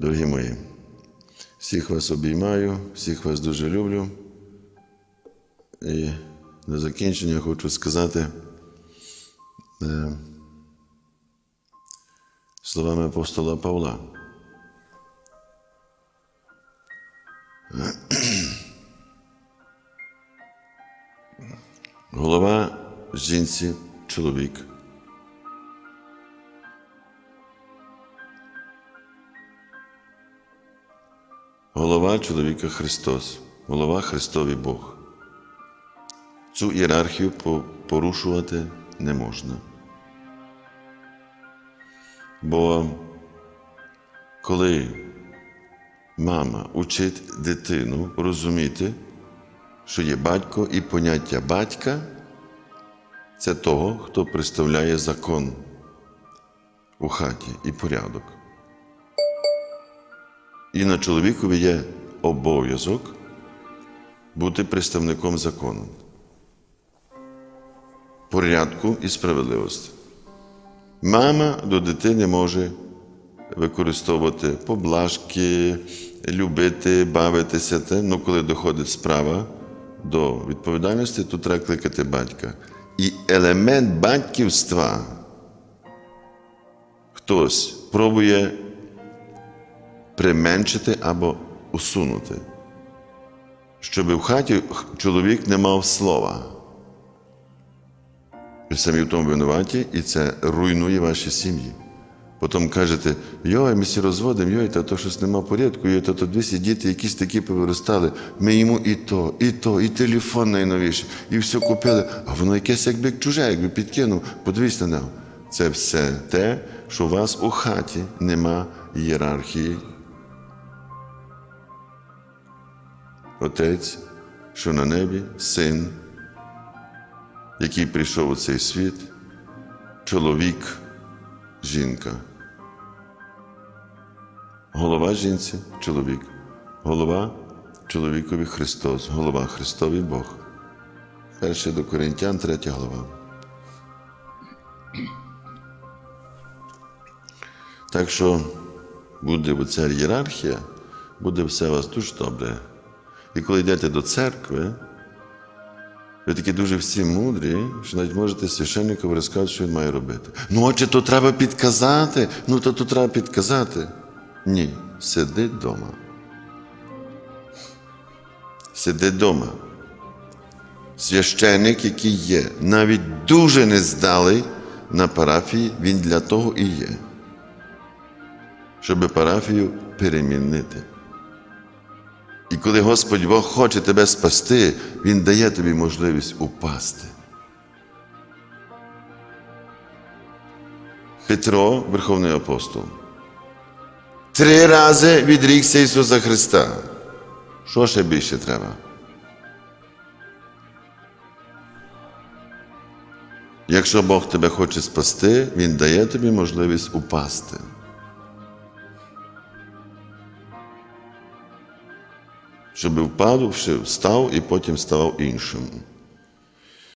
Дорогі мої, всіх вас обіймаю, всіх вас дуже люблю. І на закінчення хочу сказати е, словами апостола Павла. Голова жінці чоловік. Голова чоловіка Христос, голова Христовий Бог. Цю ієрархію порушувати не можна. Бо коли мама учить дитину розуміти, що є батько і поняття батька це того, хто представляє закон у хаті і порядок. І на чоловікові є обов'язок бути представником закону, порядку і справедливості. Мама до дитини може використовувати поблажки, любити, бавитися. Те. Ну, коли доходить справа до відповідальності, то треба кликати батька. І елемент батьківства хтось пробує применшити або усунути, щоб в хаті чоловік не мав слова. Ви самі в тому винуваті, і це руйнує ваші сім'ї. Потім кажете, йой, ми всі розводимо, йой, та то щось нема порядку, йой, та то двісті діти якісь такі повиростали. Ми йому і то, і то, і телефон найновіший, і все купили, а воно якесь якби чуже, якби підкинув, подивись на нього. Це все те, що у вас у хаті нема ієрархії. Отець, що на небі, син, який прийшов у цей світ, чоловік, жінка. Голова жінці чоловік. Голова чоловікові Христос, голова Христовий Бог. Перше до Коринтян, третя глава. Так що буде оця ієрархія, буде все у вас дуже добре. І коли йдете до церкви, ви такі дуже всі мудрі, що навіть можете священникові розказати, що він має робити. Ну, отже, то треба підказати. Ну, то тут треба підказати. Ні, сиди вдома. Сиди вдома. Священник, який є, навіть дуже нездалий на парафії, він для того і є, щоб парафію перемінити. І коли Господь Бог хоче тебе спасти, Він дає тобі можливість упасти. Петро, Верховний апостол, три рази відрікся Ісуса Христа. Що ще більше треба? Якщо Бог тебе хоче спасти, Він дає тобі можливість упасти. Щоб впадавши, встав і потім ставав іншим.